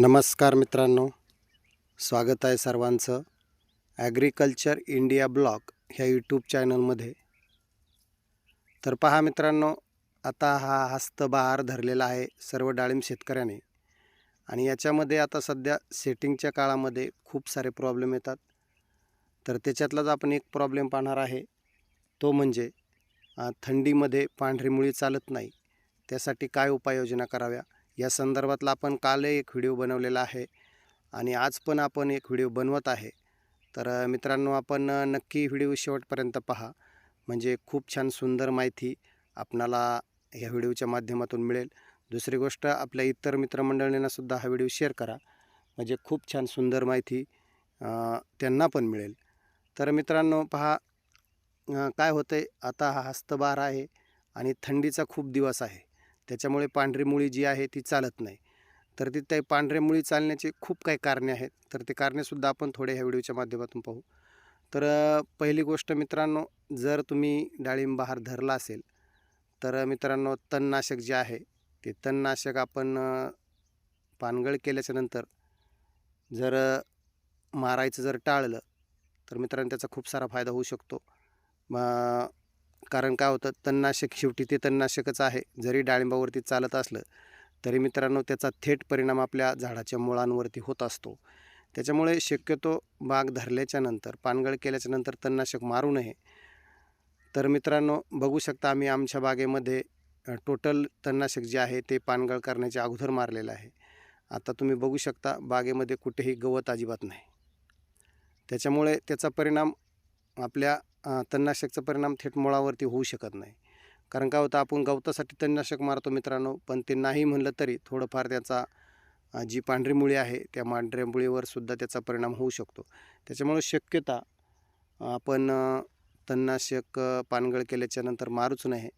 नमस्कार मित्रांनो स्वागत आहे सर्वांचं. ॲग्रिकल्चर इंडिया ब्लॉग ह्या यूट्यूब चॅनलमध्ये तर पहा मित्रांनो आता हा हस्तबहार धरलेला आहे सर्व डाळिंब शेतकऱ्याने. आणि याच्यामध्ये आता सध्या सेटिंगच्या काळामध्ये खूप सारे प्रॉब्लेम येतात. तर त्याच्यातलाच आपण एक प्रॉब्लेम पाहणार आहे. तो म्हणजे थंडीमध्ये पांढरी मुळी चालत नाही. त्यासाठी काय उपाययोजना कराव्या? या संदर्भातला आपण काल एक व्हिडिओ बनवलेला आहे आणि आज पण आपण एक व्हिडिओ बनवत आहे. तर मित्रांनो आपण नक्की व्हिडिओ शेवटपर्यंत पहा. म्हणजे खूप छान सुंदर माहिती आपणाला ह्या व्हिडिओच्या माध्यमातून मिळेल. दुसरी गोष्ट आपल्या इतर मित्रमंडळींनासुद्धा हा व्हिडिओ शेअर करा. म्हणजे खूप छान सुंदर माहिती त्यांना पण मिळेल. तर मित्रांनो पहा काय होतं आहे आता हा हस्तबहार आहे आणि थंडीचा खूप दिवस आहे. त्याच्यामुळे पांढरी मुळी जी आहे ती चालत नाही. तर ती त्या पांढऱ्या मुळी चालण्याची खूप काही कारणे आहेत. तर ते कारणेसुद्धा आपण थोडे ह्या व्हिडिओच्या माध्यमातून पाहू. तर पहिली गोष्ट मित्रांनो जर तुम्ही डाळिंब बहार धरला असेल तर मित्रांनो तणनाशक जे आहे ते तणनाशक आपण पानगळ केल्याच्यानंतर जर मारायचं जर टाळलं तर मित्रांनो त्याचा खूप सारा फायदा होऊ शकतो. मग कारण काय होतं? तणनाशक शेवटी ते तणनाशकच आहे. जरी डाळिंबावरती चालत असलं तरी मित्रांनो त्याचा थेट परिणाम आपल्या झाडाच्या मुळांवरती होत असतो. त्याच्यामुळे शक्यतो बाग धरल्याच्या नंतर पानगळ केल्याच्यानंतर तणनाशक मारू नये. तर मित्रांनो बघू शकता आम्ही आमच्या बागेमध्ये टोटल तणनाशक जे आहे ते पानगळ करण्याच्या अगोदर मारलेलं आहे. आता तुम्ही बघू शकता बागेमध्ये कुठेही गवत अजिबात नाही. त्याच्यामुळे त्याचा परिणाम आपल्या तणनाशकचा परिणाम थेट मुळावरती होऊ शकत नाही. कारण काय होतं आपण गवतासाठी तणनाशक मारतो मित्रांनो पण ते नाही म्हणलं तरी थोडंफार त्याचा जी पांढरी मुळी आहे त्या पांढऱ्या मुळीवर सुद्धा त्याचा परिणाम होऊ शकतो. त्याच्यामुळं शक्यता आपण तणनाशक पानगळ केल्याच्यानंतर मारूच नाही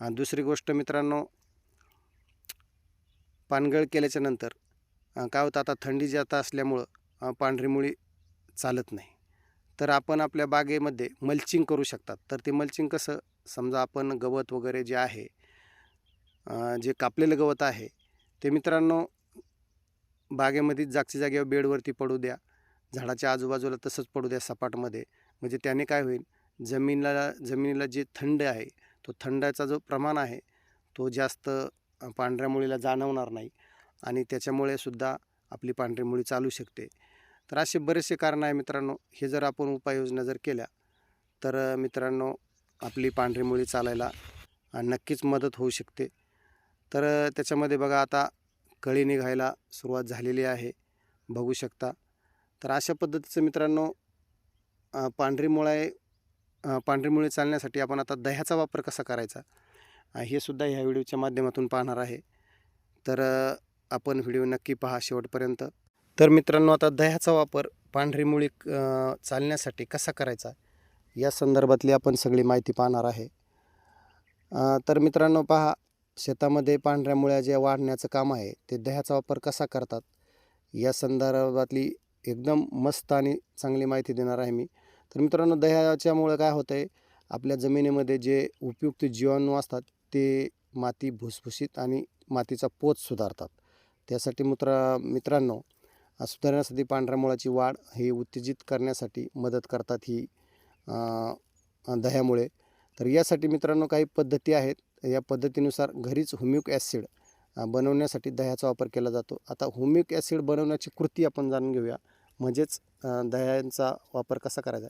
दुसरी गोष्ट मित्रांनो पानगळ केल्याच्यानंतर काय होतं आता थंडी जात असल्यामुळं पांढरी मुळी चालत नाही. तर आपण आपल्या बागेमध्ये मल्चिंग करू शकतात. तर ते मल्चिंग कसं समजा आपण गवत वगैरे जे आहे जे कापलेलं गवत आहे ते मित्रांनो बागेमध्ये जागच्या जागेवर बेडवरती पडू द्या. झाडाच्या आजूबाजूला तसंच पडू द्या सपाटमध्ये. म्हणजे त्याने काय होईल जमीनला जमिनीला जे थंड आहे तो थंडाचा जो प्रमाण आहे तो जास्त पांढऱ्या मुळीला जाणवणार नाही. आणि त्याच्यामुळे सुद्धा आपली पांढरी मुळी चालू शकते. तर असे बरेचसे कारणं आहे मित्रांनो. हे जर आपण उपाययोजना जर केल्या तर मित्रांनो आपली पांढरी मुळी चालायला नक्कीच मदत होऊ शकते. तर त्याच्यामध्ये बघा आता कळी निघायला सुरुवात झालेली आहे. बघू शकता. तर अशा पद्धतीचं मित्रांनो पांढरी मुळे पांढरी मुळी चालण्यासाठी आपण आता दह्याचा वापर कसा करायचा? हे सुद्धा ह्या व्हिडिओच्या माध्यमातून पाहणार आहे. तर आपण व्हिडिओ नक्की पहा शेवटपर्यंत. तर मित्रांनो आता दह्याचा वापर पांढरी मुळी चालण्यासाठी कसा करायचा या संदर्भातली आपण सगळी माहिती पाहणार आहे. तर मित्रांनो पहा शेतामध्ये पांढऱ्या मुळ्या ज्या वाढण्याचं काम आहे ते दह्याचा वापर कसा करतात या संदर्भातली एकदम मस्त आणि चांगली माहिती देणार आहे मी. तर मित्रांनो दह्याच्यामुळं काय होतं आहे आपल्या जमिनीमध्ये जे उपयुक्त जीवाणू असतात ते माती भुसभुशीत आणि मातीचा पोत सुधारतात. त्यासाठी मित्र मित्रांनो सुधारण्यासाठी पांढऱ्या मुळाची वाढ ही उत्तेजित करण्यासाठी मदत करतात ही दह्यामुळे. तर यासाठी मित्रांनो काही पद्धती आहेत. या पद्धतीनुसार घरीच हुमिक ॲसिड बनवण्यासाठी दह्याचा वापर केला जातो. आता हुमिक ॲसिड बनवण्याची कृती आपण जाणून घेऊया. म्हणजेच दह्यांचा वापर कसा करायचा?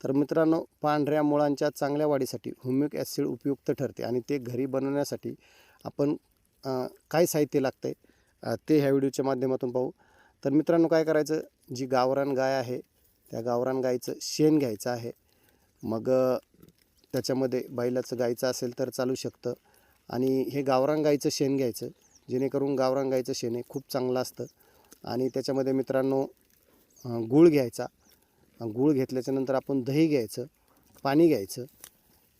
तर मित्रांनो पांढऱ्या मुळांच्या चांगल्या वाढीसाठी हुमिक ॲसिड उपयुक्त ठरते आणि ते घरी बनवण्यासाठी आपण काय साहित्य लागतं आहे ते ह्या व्हिडिओच्या माध्यमातून पाहू. तर मित्रांनो काय करायचं? जी गावरान गाय आहे त्या गावरान गाईचं शेण घ्यायचं आहे. मग त्याच्यामध्ये बैलाचं गायचं असेल तर चालू शकतं. आणि हे गावरान गायीचं शेण घ्यायचं जेणेकरून गावरान गाईचं शेण हे खूप चांगलं असतं. आणि त्याच्यामध्ये मित्रांनो गूळ घ्यायचा. गूळ घेतल्याच्यानंतर आपण दही घ्यायचं पाणी घ्यायचं.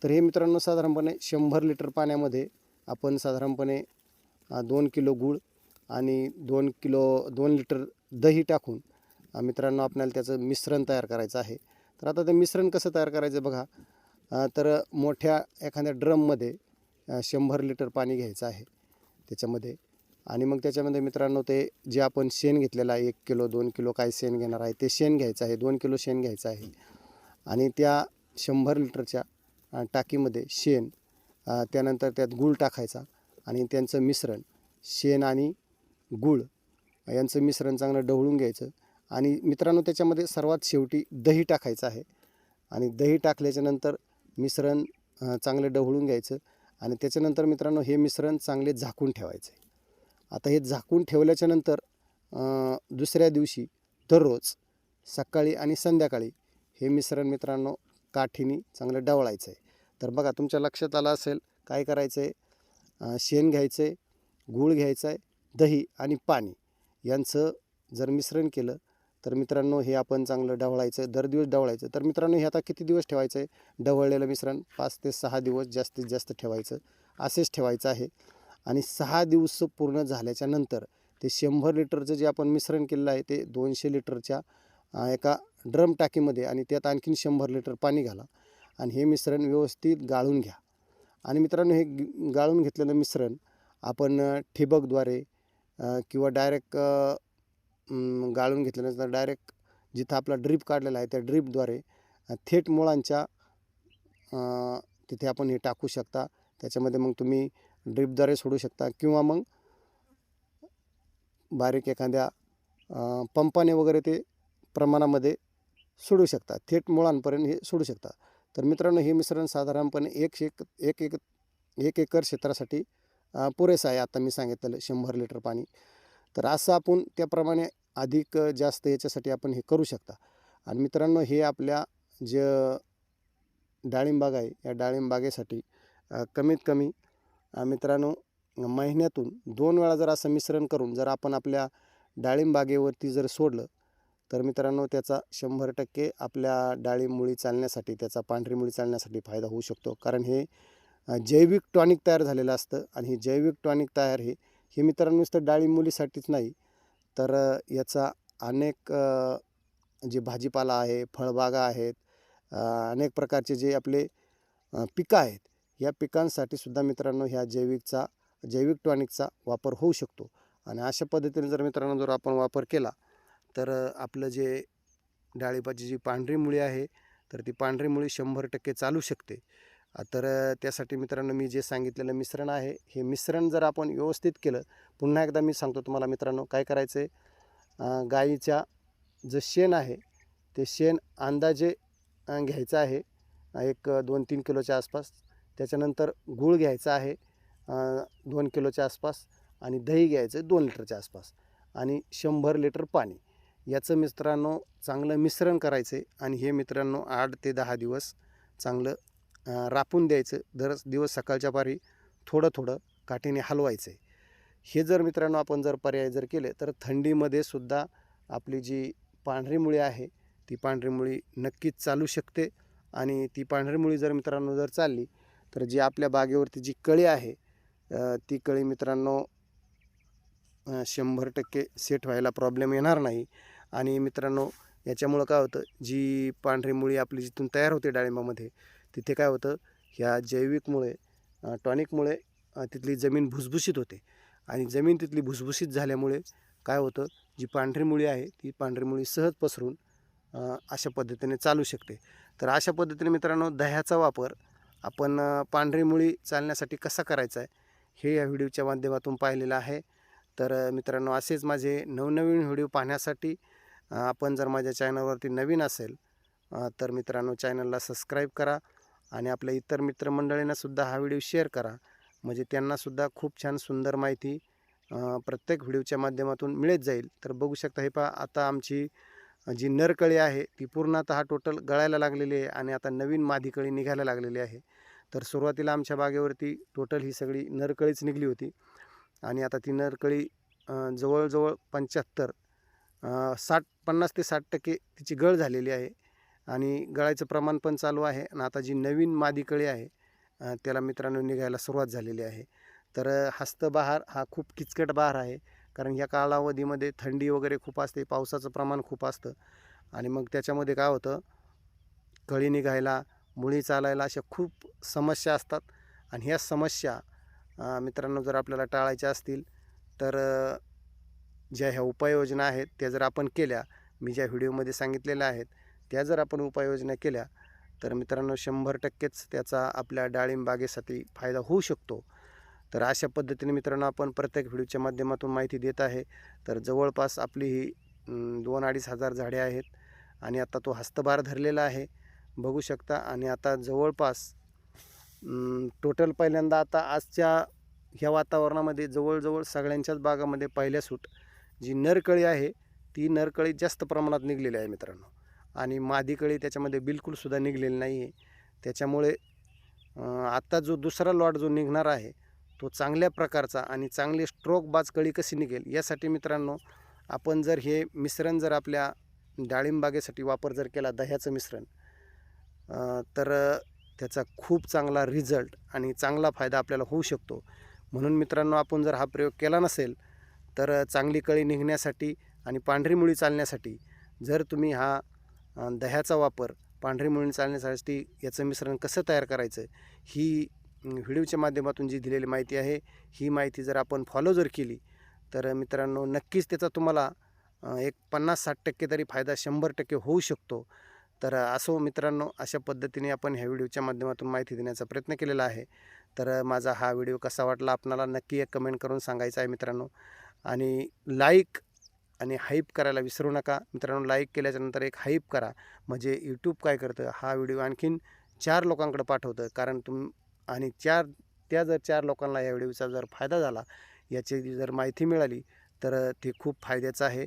तर हे मित्रांनो साधारणपणे शंभर लिटर पाण्यामध्ये आपण साधारणपणे दोन किलो गूळ आणि दोन किलो दोन लिटर दही टाकून मित्रांनो आपल्याला त्याचं मिश्रण तयार करायचं आहे. तर आता ते मिश्रण कसं तयार करायचं बघा. तर मोठ्या एखाद्या ड्रममध्ये शंभर लिटर पाणी घ्यायचं आहे त्याच्यामध्ये. आणि मग त्याच्यामध्ये मित्रांनो ते जे आपण शेण घेतलेलं आहे एक किलो दोन किलो काय शेण घेणार आहे ते शेण घ्यायचं आहे दोन किलो शेण घ्यायचं आहे. आणि त्या शंभर लिटरच्या टाकीमध्ये शेण त्यानंतर त्यात गूळ टाकायचा आणि त्यांचं मिश्रण शेण आणि गूळ यांचं मिश्रण चांगलं ढवळून घ्यायचं. आणि मित्रांनो त्याच्यामध्ये सर्वात शेवटी दही टाकायचं आहे. आणि दही टाकल्याच्यानंतर मिश्रण चांगलं ढवळून घ्यायचं. आणि त्याच्यानंतर मित्रांनो हे मिश्रण चांगले झाकून ठेवायचं. आहे आता हे झाकून ठेवल्याच्यानंतर दुसऱ्या दिवशी दररोज सकाळी आणि संध्याकाळी हे मिश्रण मित्रांनो काठीने चांगलं ढवळायचं आहे. तर बघा तुमच्या लक्षात आलं असेल काय करायचं आहे शेण घ्यायचं आहे गूळ घ्यायचं आहे दही आणि पाणी. यांचं जर मिश्रण केलं तर मित्रांनो हे आपण चांगलं ढवळायचं दर दिवस ढवळायचं. तर मित्रांनो हे आता किती दिवस ठेवायचं आहे? ढवळलेलं मिश्रण पाच ते सहा दिवस जास्तीत जास्त ठेवायचं. असेच ठेवायचं आहे. आणि सहा दिवस पूर्ण झाल्याच्यानंतर ते शंभर लिटरचं जे आपण मिश्रण केलेलं आहे ते दोनशे लिटरच्या एका ड्रम टाकीमध्ये आणि त्यात आणखीन शंभर लिटर पाणी घाला आणि हे मिश्रण व्यवस्थित गाळून घ्या. आणि मित्रांनो हे गाळून घेतलेलं मिश्रण आपण ठिबकद्वारे किंवा डायरेक्ट गाळून घेतल्यानंतर डायरेक्ट जिथं आपला ड्रीप काढलेला आहे त्या ड्रीपद्वारे थेट मुळांच्या तिथे आपण हे टाकू शकता. त्याच्यामध्ये मग तुम्ही ड्रीपद्वारे सोडू शकता. किंवा मग बारीक एखाद्या पंपाने वगैरे ते प्रमाणामध्ये सोडू शकता. थेट मुळांपर्यंत हे सोडू शकता. तर मित्रांनो हे मिश्रण साधारणपणे एक शेक एक एक एक एकर क्षेत्रासाठी पुरेसं आहे. आता मी सांगितलेलं शंभर लिटर पाणी. तर असं आपण त्याप्रमाणे अधिक जास्त याच्यासाठी आपण हे करू शकता. आणि मित्रांनो हे आपल्या जे डाळिंबाग आहे या डाळिंबागेसाठी कमीत कमी मित्रांनो महिन्यातून दोन वेळा जर असं मिश्रण करून जर आपण आपल्या डाळिंबागेवरती जर सोडलं तर मित्रांनो त्याचा शंभर टक्के आपल्या डाळिंब मुळी चालण्यासाठी त्याचा पांढरी मुळी चालण्यासाठी फायदा होऊ शकतो. कारण हे जैविक टॉनिक तयार झालेलं असतं आणि हे जैविक टॉनिक तयार हे हे मित्रांनो नुसतं डाळी मुलीसाठीच नाही तर याचा अनेक जे भाजीपाला आहे फळबागा आहेत अनेक प्रकारचे जे आपले पिकं आहेत या पिकांसाठी सुद्धा मित्रांनो ह्या जैविकचा जैविक टॉनिकचा वापर होऊ शकतो. आणि अशा पद्धतीने जर मित्रांनो जर आपण वापर केला तर आपलं जे डाळिंबाची जी पांढरी मुळी आहे तर ती पांढरी मुळी शंभर टक्के चालू शकते. तर त्यासाठी मित्रांनो मी जे सांगितलेलं मिश्रण आहे हे मिश्रण जर आपण व्यवस्थित केलं पुन्हा एकदा मी सांगतो तुम्हाला मित्रांनो काय करायचं आहे गाईच्या जे शेण आहे ते शेण अंदाजे घ्यायचं आहे एक दोन तीन किलोच्या आसपास. त्याच्यानंतर गूळ घ्यायचा आहे दोन किलोच्या आसपास आणि दही घ्यायचं दोन लिटरच्या आसपास आणि शंभर लिटर पाणी. याचं मित्रांनो चांगलं मिश्रण करायचं आहे आणि हे मित्रांनो आठ ते दहा दिवस चांगलं रापून द्यायचं. दर दिवस सकाळच्या पारी थोडं थोडं काठीने हलवायचं आहे हे जर मित्रांनो आपण जर पर्याय जर केले तर थंडीमध्ये सुद्धा आपली जी पांढरी मुळी आहे ती पांढरी मुळी नक्कीच चालू शकते. आणि ती पांढरी मुळी जर मित्रांनो जर चालली तर जी आपल्या बागेवरती जी कळी आहे ती कळी मित्रांनो शंभर टक्के सेट व्हायला प्रॉब्लेम येणार नाही. आणि मित्रांनो याच्यामुळं काय होतं जी पांढरी मुळी आपली जिथून तयार होते डाळिंबामध्ये तिथे काय होतं ह्या जैविकमुळे टॉनिकमुळे तिथली जमीन भुसभुशीत होते. आणि जमीन तिथली भुसभुशीत झाल्यामुळे काय होतं जी पांढरी मुळी आहे ती पांढरी मुळी सहज पसरून अशा पद्धतीने चालू शकते. तर अशा पद्धतीने मित्रांनो दह्याचा वापर आपण पांढरी मुळी चालण्यासाठी कसा करायचा आहे हे या व्हिडिओच्या माध्यमातून पाहिलेलं आहे. तर मित्रांनो असेच माझे नवनवीन व्हिडिओ पाहण्यासाठी आपण जर माझ्या चॅनलवरती नवीन असेल तर मित्रांनो चॅनलला सबस्क्राईब करा. आणि आपल्या इतर मित्रमंडळींनासुद्धा हा व्हिडिओ शेअर करा. म्हणजे त्यांनासुद्धा खूप छान सुंदर माहिती प्रत्येक व्हिडिओच्या माध्यमातून मिळत जाईल. तर बघू शकता हे पहा आता आमची जी नरकळी आहे ती पूर्णतः टोटल गळायला लागलेली आहे आणि आता नवीन मादीकळी निघायला लागलेली आहे. तर सुरुवातीला आमच्या बागेवरती टोटल ही सगळी नरकळीच निघली होती. आणि आता ती नरकळी जवळजवळ पंच्याहत्तर साठ पन्नास ते साठ टक्के तिची गळ झालेली आहे. आणि गळायचं प्रमाण पण चालू आहे आणि आता जी नवीन मादी कळी आहे त्याला मित्रांनो निघायला सुरुवात झालेली आहे. तर हस्तबहार हा खूप किचकट बहार आहे कारण ह्या कालावधीमध्ये थंडी वगैरे खूप असते पावसाचं प्रमाण खूप असतं. आणि मग त्याच्यामध्ये काय होतं कळी निघायला मुळी चालायला अशा खूप समस्या असतात. आणि ह्या समस्या मित्रांनो जर आपल्याला टाळायच्या असतील तर ज्या ह्या उपाययोजना आहेत त्या जर आपण केल्या मी ज्या व्हिडिओमध्ये सांगितलेल्या आहेत त्या जर आपण उपाययोजना केल्या तर मित्रांनो शंभर टक्केच त्याचा आपल्या डाळिंब बागेसाठी फायदा होऊ शकतो. तर अशा पद्धतीने मित्रांनो आपण प्रत्येक व्हिडिओच्या माध्यमातून माहिती देत आहे. तर जवळपास आपली ही दोन अडीच हजार झाडे आहेत आणि आता तो हस्तभार धरलेला आहे. बघू शकता आणि आता जवळपास टोटल पहिल्यांदा आता आजच्या ह्या वातावरणामध्ये जवळजवळ सगळ्यांच्याच बागामध्ये पहिल्या सूट जी नरकळी आहे ती नरकळी जास्त प्रमाणात निघलेली आहे मित्रांनो. आणि मादी कळी त्याच्यामध्ये बिलकुलसुद्धा निघलेली नाही आहे. त्याच्यामुळे आत्ता जो दुसरा लॉट जो निघणार आहे तो चांगल्या प्रकारचा आणि चांगली स्ट्रोक बाज कळी कशी निघेल यासाठी मित्रांनो आपण जर हे मिश्रण जर आपल्या डाळिंबागेसाठी वापर जर केला दह्याचं मिश्रण तर त्याचा खूप चांगला रिझल्ट आणि चांगला फायदा आपल्याला होऊ शकतो. म्हणून मित्रांनो आपण जर हा प्रयोग केला नसेल तर चांगली कळी निघण्यासाठी आणि पांढरी मुळी चालण्यासाठी जर तुम्ही हा दह्याचा वापर पांढरी मुळी चालण्यासाठी याचं मिश्रण कसं तयार करायचं ही व्हिडिओच्या माध्यमातून जी दिलेली माहिती आहे ही माहिती जर आपण फॉलो जर केली तर मित्रांनो नक्कीच त्याचा तुम्हाला एक पन्नास साठ टक्के तरी फायदा शंभर टक्के होऊ शकतो. तर असो मित्रांनो अशा पद्धतीने आपण ह्या व्हिडिओच्या माध्यमातून माहिती देण्याचा प्रयत्न केलेला आहे. तर माझा हा व्हिडिओ कसा वाटला आपणाला नक्की एक कमेंट करून सांगायचा आहे मित्रांनो. आणि लाईक आणि हाईप करायला विसरू नका. मित्रांनो लाईक केल्याच्यानंतर एक हाईप करा. म्हणजे यूट्यूब काय करतं? हा व्हिडिओ आणखीन चार लोकांकडे पाठवतं. कारण तुम आणि चार त्या जर चार लोकांना या व्हिडिओचा जर फायदा झाला याची जर माहिती मिळाली तर ते खूप फायद्याचं आहे.